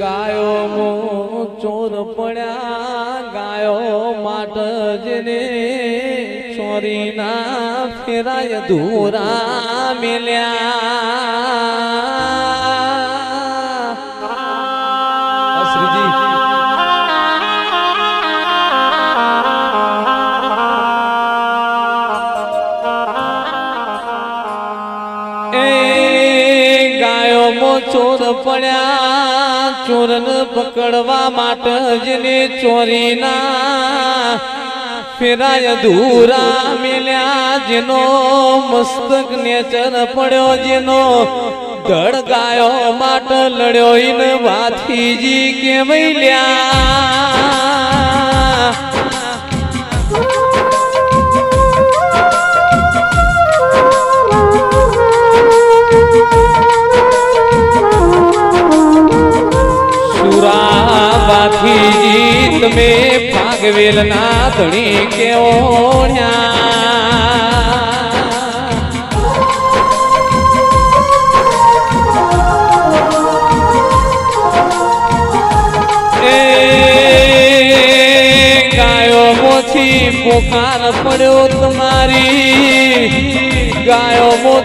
ગાયો મો ચોર પડ્યા ગાયો માટ જને ચોરીના ફેરાય ધૂરા મેલ્યા. ગાયો ચોર પડ્યા, ચોરન પકડવા માટે જેને ચોરીના ફેરાય ધૂરા મેલ્યા, જેનો મસ્તક નેચર પડ્યો, જેનો ધડ ગાયો માટે લડ્યો, ઈન વાથીજી સુરા તમે ભાગવેલ ના ધણી મોથી પોકાર પડ્યો તમારી. ગાયો મો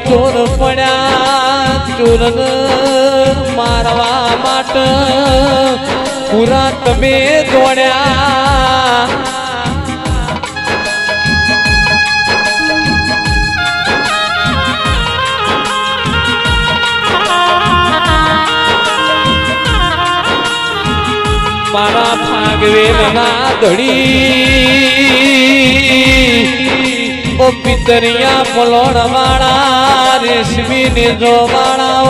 પડ્યા ચોરન મારવા માટે. પૂરા તમે દોડ્યા મારા ભાગવે ના ધડી ઓ પિતરિયા પલોણ વાળા રેશમી ને જો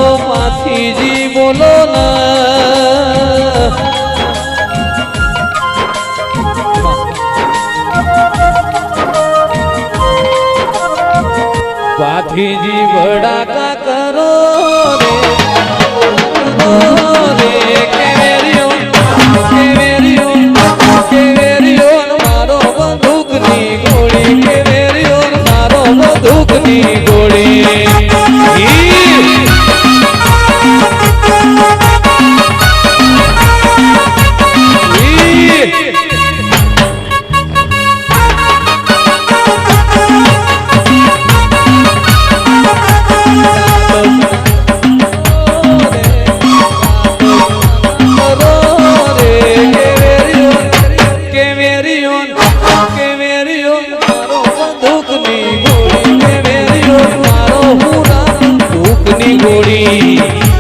ઓ પાથીજી. પાથીજી બડાકા કરો ગોળી.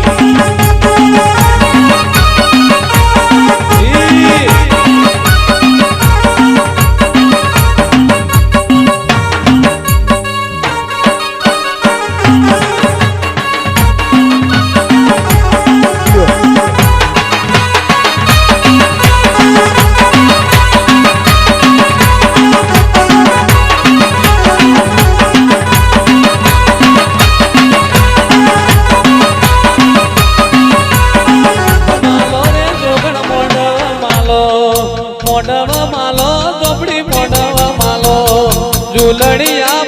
મોઢવ